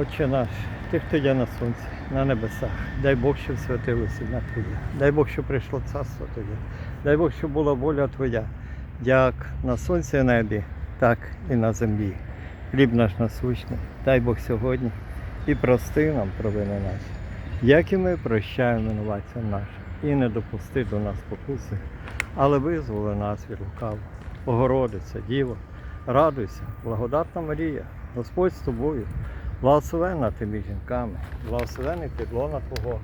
Отче наш, ти, хто є на сонці, на небесах. Дай Бог, щоб святилося ім'я Твоє. Дай Бог, щоб прийшло царство Твоє. Дай Бог, щоб була воля Твоя. Як на сонці і небі, так і на землі. Хліб наш насущний. Дай Бог сьогодні і прости нам провини наші, як і ми прощаємо винуватцям нашим. І не допусти до нас покуси, але визволи нас від лукавого. Богородиця, Діво, радуйся, благодатна Марія, Господь з тобою. Благословенна ти жінками, благословений підлона Твого,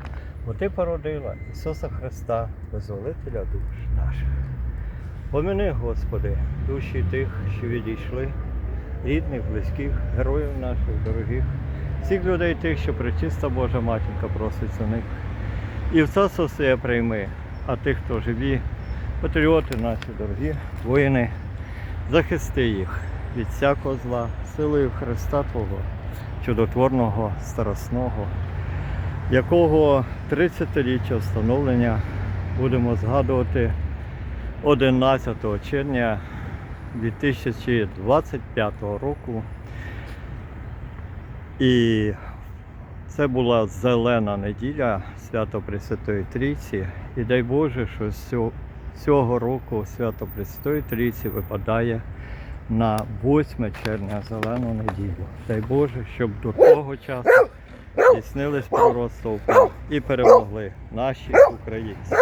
бо Ти породила Ісуса Христа, визволителя душ наших. Помини, Господи, душі тих, що відійшли, рідних, близьких, героїв наших, дорогих, всіх людей тих, що пречиста Божа матінка просить за них. І в царство своє прийми, а тих, хто живі, патріоти наші дорогі, воїни, захисти їх від всякого зла, силою Христа Твого чудотворного старосного, якого 30-річчя встановлення будемо згадувати 11 червня 2025 року. І це була зелена неділя свято Пресвятої Трійці. І дай Боже, що цього року свято Пресвятої Трійці випадає на 8 червня зелену неділю. Дай Боже, щоб до того часу здійснились пророцтво і перемогли наші українці.